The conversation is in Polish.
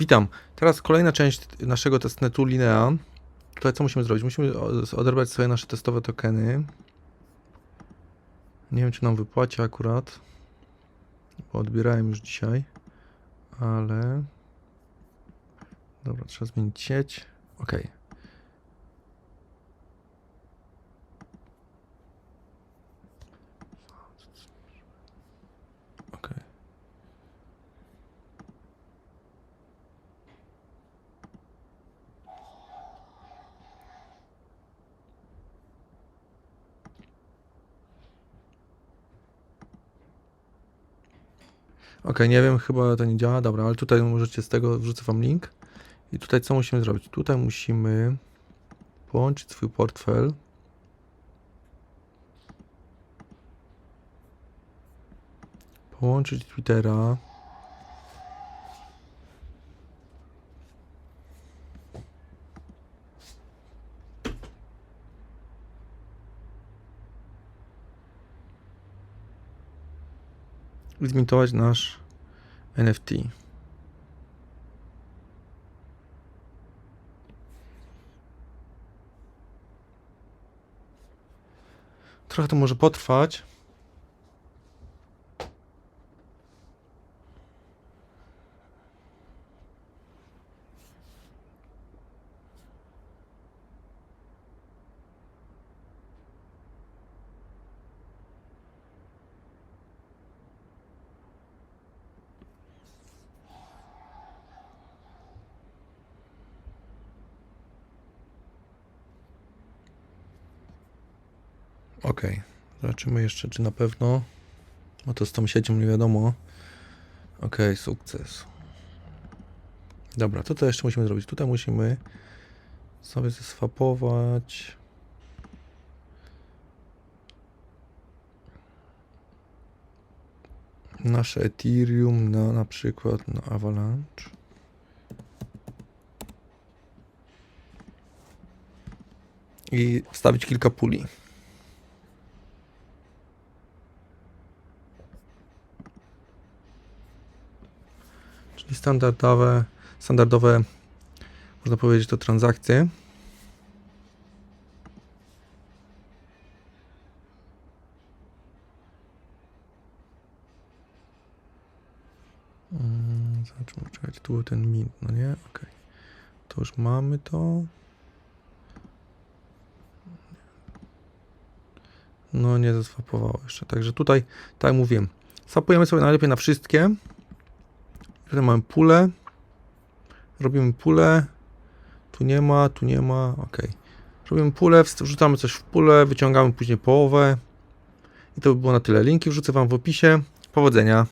Witam. Teraz kolejna część naszego testnetu Linea. Tutaj co musimy zrobić? Musimy o- odebrać sobie nasze testowe tokeny. Nie wiem, czy nam wypłaci akurat. Bo odbierałem już dzisiaj. Ale... Dobra, trzeba zmienić sieć. Ok. Ok. Ok, nie wiem, chyba to nie działa. Dobra, ale tutaj możecie z tego, wrzucę wam link. I tutaj co musimy zrobić? Tutaj musimy połączyć swój portfel. Połączyć Twittera. Zmintować nasz NFT. Trochę to może potrwać. Ok. Zobaczymy jeszcze, czy na pewno. No to z tą siecią nie wiadomo. Ok, sukces. Dobra, to co jeszcze musimy zrobić? Tutaj musimy sobie zeswapować. Nasze Ethereum na na przykład na Avalanche. I wstawić kilka puli. Standardowe, standardowe, można powiedzieć, to transakcje. Mm, Zobaczmy, czekajcie, tu był ten mint, no nie? Okej. To już mamy to. No nie zaswapowało jeszcze. Także tutaj, tak jak mówiłem, swapujemy sobie najlepiej na wszystkie. Tutaj mamy pulę. Robimy pulę. Tu nie ma, tu nie ma. Ok. Robimy pulę, wrzucamy coś w pulę, wyciągamy później połowę. I to by było na tyle. Linki wrzucę Wam w opisie. Powodzenia.